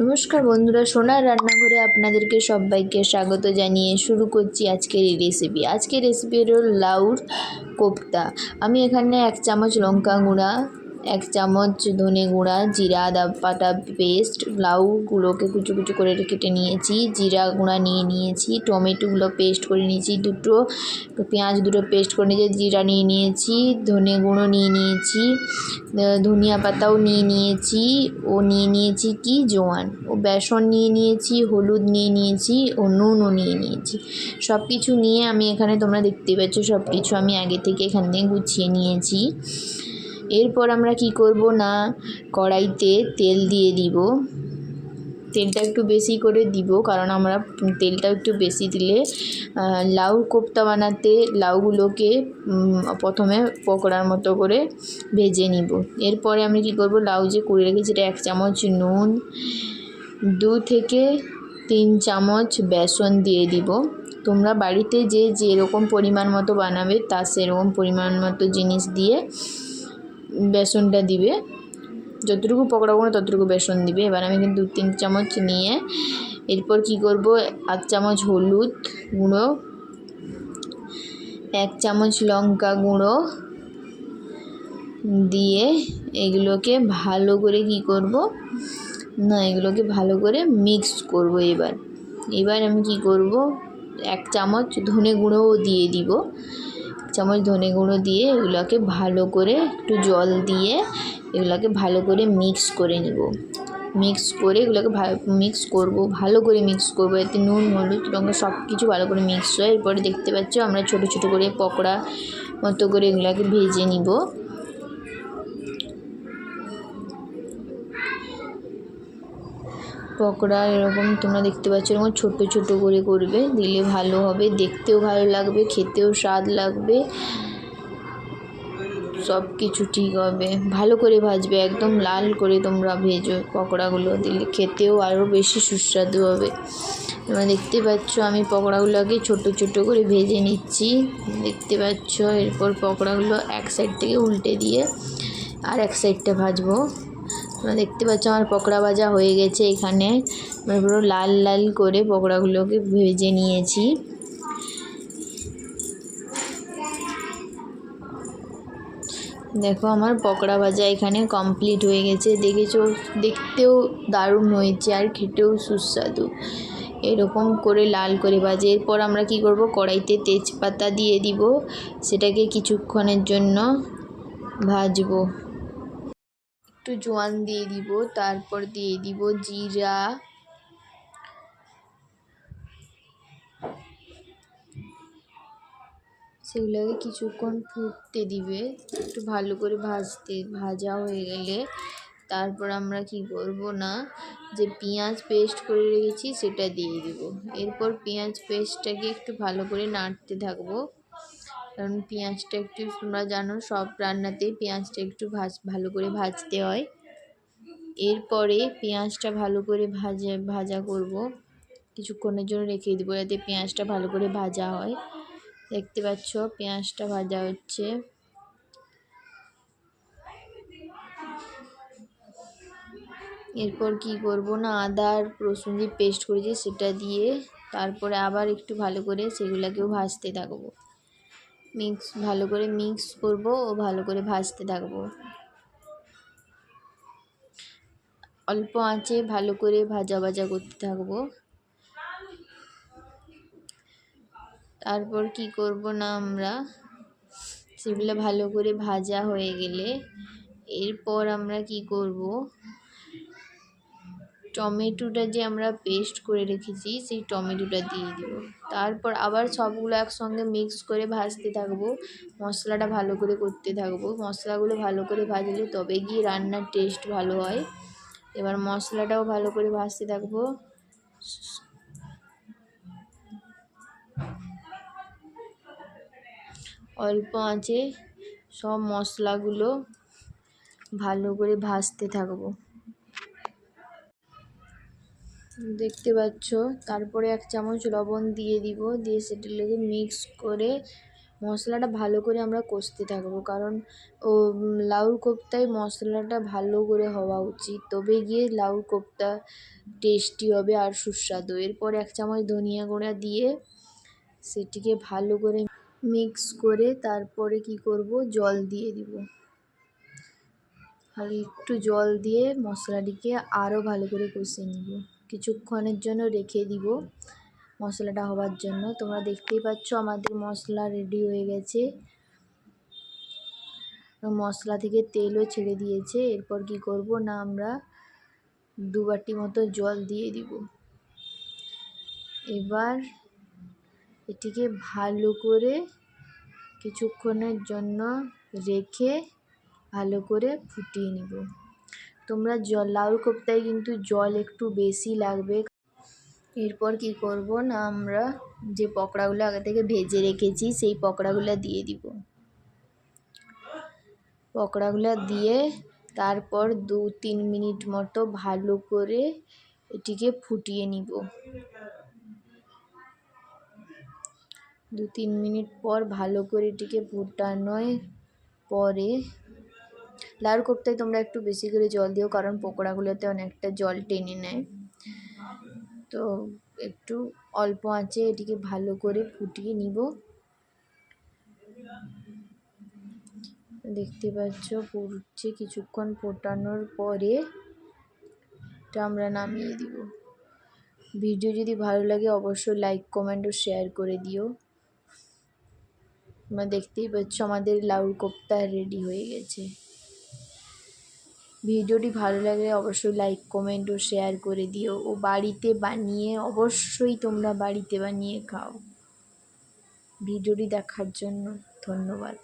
নমস্কার বন্ধুরা, সোনার রান্নাঘরে আপনাদেরকে সবাইকে স্বাগত জানিয়ে শুরু করছি আজকের এই রেসিপি আজকের রেসিপি হল লাউর কোপ্তা। আমি এখানে এক চামচ লঙ্কা গুঁড়া এক চামচ ধনে গুঁড়া, জিরা আদা বাটা পেস্ট লাউগুলোকে কুচু কুচু করে কেটে নিয়েছি। জিরা গুঁড়া নিয়ে নিয়েছি টমেটোগুলো পেস্ট করে নিয়েছি, দুটো পেঁয়াজ দুটো পেস্ট করে নিয়েছি, জিরা নিয়ে নিয়েছি, ধনে গুঁড়ো নিয়ে নিয়েছি ধনিয়া পাতাও নিয়ে নিয়েছি, ও নিয়ে নিয়েছি কি? জোয়ান। ও বেসন নিয়ে নিয়েছি, হলুদ নিয়ে নিয়েছি, ও নুনও নিয়ে নিয়েছি। সব কিছু নিয়ে আমি এখানে তোমরা দেখতে পাচ্ছ সব কিছু আমি আগে থেকে এখান থেকে গুছিয়ে নিয়েছি। এরপর আমরা কি করব? না, কড়াইতে তেল দিয়ে দিব। তেলটা একটু বেশি করে দিব, কারণ আমরা তেলটা একটু বেশি দিলে লাউ কোপ্তা বানাতে লাউগুলোকে প্রথমে পকোড়ার মতো করে ভেজে নিব। এরপরে আমি কি করব? লাউ যে করে রেখেছি এটা এক চামচ নুন, দু থেকে তিন চামচ বেসন দিয়ে দিব। তোমরা বাড়িতে যে যেরকম পরিমাণ মতো বানাবে, তা সেরকম পরিমাণ মতো জিনিস দিয়ে বেসনটা দিবে। যতটুকু পকোড়া করো ততটুকু বেসন দিবে। এবার আমি কিন্তু দু তিন চামচ নিয়ে এরপর কি করব? আধ চামচ হলুদ গুঁড়ো, এক চামচ লঙ্কা গুঁড়ো দিয়ে এগুলোকে ভালো করে কি করব? না, এগুলোকে ভালো করে মিক্স করব এবার। এবার আমি কি করব? এক চামচ ধনে গুঁড়োও দিয়ে দিব। চামচ ধনে গুঁড়ো দিয়ে এগুলোকে ভালো করে একটু জল দিয়ে এগুলোকে ভালো করে মিক্স করে নিব। মিক্স করে এগুলোকে মিক্স করব, ভালো করে মিক্স করব। এতে নুন, হলুদ, লঙ্কা সব কিছু ভালো করে মিক্স হয়। এরপরে দেখতে পাচ্ছ আমরা ছোট ছোট করে পকোড়া মতো করে এগুলোকে ভেজে নিব। পকোড়া এরকম তোমরা দেখতে পাচ্ছ, এরকম ছোটো ছোটো করে করবে। দিলে ভালো হবে, দেখতেও ভালো লাগবে, খেতেও স্বাদ লাগবে। সব কিছু ঠিক হবে। ভালো করে ভাজবে, একদম লাল করে তোমরা ভেজো পকোড়াগুলো। দিলে খেতেও আরও বেশি সুস্বাদু হবে। তোমরা দেখতে পাচ্ছ, আমি পকোড়াগুলোকে ছোটো ছোটো করে ভেজে নিচ্ছি। দেখতে পাচ্ছ, এরপর পকোড়াগুলো এক সাইড থেকে উল্টে দিয়ে আর এক সাইডটা ভাজবো। তোমরা দেখতে পাচ্ছ আমার পকোড়া ভাজা হয়ে গেছে এখানে। পুরো লাল লাল করে পকোড়াগুলোকে ভেজে নিয়েছি। দেখো আমার পকোড়া ভাজা এখানে কমপ্লিট হয়ে গেছে। দেখেছ? দেখতেও দারুণ হয়েছে আর খেতেও সুস্বাদু। এরকম করে লাল করে ভাজে। এরপর আমরা কি করব? কড়াইতে তেজপাতা দিয়ে দিব। সেটাকে কিছুক্ষণের জন্য ভাজবো। একটু জোয়ান দিয়ে দিব, তারপর দিয়ে দিব জিরা। সেগুলোকে কিছুক্ষণ ফুটতে দিবে, একটু ভালো করে ভাজতে, ভাজা হয়ে গেলে। তারপর আমরা কি করব না, যে পেঁয়াজ পেস্ট করে রেখেছি সেটা দিয়ে দিব। এরপর পেঁয়াজ পেস্টটাকে একটু ভালো করে নাড়তে থাকব। কারণ পেঁয়াজটা একটু তোমরা জানো, সব রান্নাতেই পেঁয়াজটা একটু ভাজ, ভালো করে ভাজতে হয়। এরপরে পেঁয়াজটা ভালো করে ভাজা ভাজা করব। কিছুক্ষণের জন্য রেখে দেবো যাতে পেঁয়াজটা ভালো করে ভাজা হয়। দেখতে পাচ্ছ, পেঁয়াজটা ভাজা হচ্ছে। এরপর কি করব না, আদা আর রসুন যে পেস্ট করেছি সেটা দিয়ে তারপরে আবার একটু ভালো করে সেগুলোকেও ভাজতে থাকব। মিক্স, ভালো করে মিক্স করব ও ভালো করে ভাজতে থাকব। অল্প আঁচে ভালো করে ভাজা ভাজা করতে থাকব। তারপর কি করব না আমরা? সেগুলো ভালো করে ভাজা হয়ে গেলে, এরপর আমরা কি করব? টমেটোটা যে আমরা পেস্ট করে রেখেছি, সেই টমেটোটা দিয়ে দিব। তারপর আবার সবগুলো একসঙ্গে মিক্স করে ভাজতে থাকব। মশলাটা ভালো করে করতে থাকব। মশলাগুলো ভালো করে ভাজলে তবে গিয়ে রান্নার টেস্ট ভালো হয়। এবার মশলাটাও ভালো করে ভাজতে থাকব। অল্প আঁচে সব মশলাগুলো ভালো করে ভাজতে থাকব। দেখতে পাচ্ছ। তারপরে এক চামচ লবণ দিয়ে দিব। দিয়ে সেটা লেগে মিক্স করে মশলাটা ভালো করে আমরা কষতে থাকব। কারণ, ও, লাউর কোপ্তায় মশলাটা ভালো করে হওয়া উচিত। তবে গিয়ে লাউর কোপ্তা টেস্টি হবে আর সুস্বাদু। এরপর এক চামচ ধনিয়া গুঁড়া দিয়ে সেটিকে ভালো করে মিক্স করে তারপরে কি করব? জল দিয়ে দিব। আর একটু জল দিয়ে মশলাটিকে আরও ভালো করে কষিয়ে নিব। কিছুক্ষণের জন্য রেখে দিব মশলাটা হওয়ার জন্য। তোমরা দেখতেই পাচ্ছ আমাদের মশলা রেডি হয়ে গেছে। মশলা থেকে তেলও ছেড়ে দিয়েছে। এরপর কি করব না, আমরা দু বাটি মতো জল দিয়ে দিব। এবার এটিকে ভালো করে কিছুক্ষণের জন্য রেখে ভালো করে ফুটিয়ে নিব। তোমরা জল, লাউর কোপ্তায় কিন্তু জল একটু বেশি লাগবে। এরপর কি করব না, আমরা যে পকোড়াগুলো আগে থেকে ভেজে রেখেছি, সেই পকোড়াগুলো দিয়ে দিব। পকোড়াগুলো দিয়ে তারপর দু তিন মিনিট মতো ভালো করে এটিকে ফুটিয়ে নিব। দু তিন মিনিট পর ভালো করে এটিকে ফুটানোর পরে লাউর কোপ্তায় তোমরা একটু বেশি করে জল দিও, কারণ পকোড়াগুলোতে অনেকটা জল টেনে নেয়। তো একটু অল্প আঁচে এটিকে ভালো করে ফুটিয়ে নিব। দেখতে পাচ্ছ ফুটছে কিছুক্ষণ ফোটানোর পরে। এটা আমরা নামিয়ে দিব। ভিডিও যদি ভালো লাগে অবশ্যই লাইক কমেন্ট ও শেয়ার করে দিও। তোমরা দেখতেই পাচ্ছ আমাদের লাউর কোপ্তা রেডি হয়ে গেছে। ভিডিওটি ভালো লাগলে অবশ্যই লাইক, কমেন্ট ও শেয়ার করে দিও। ও বাড়িতে বানিয়ে, অবশ্যই তোমরা বাড়িতে বানিয়ে খাও। ভিডিওটি দেখার জন্য ধন্যবাদ।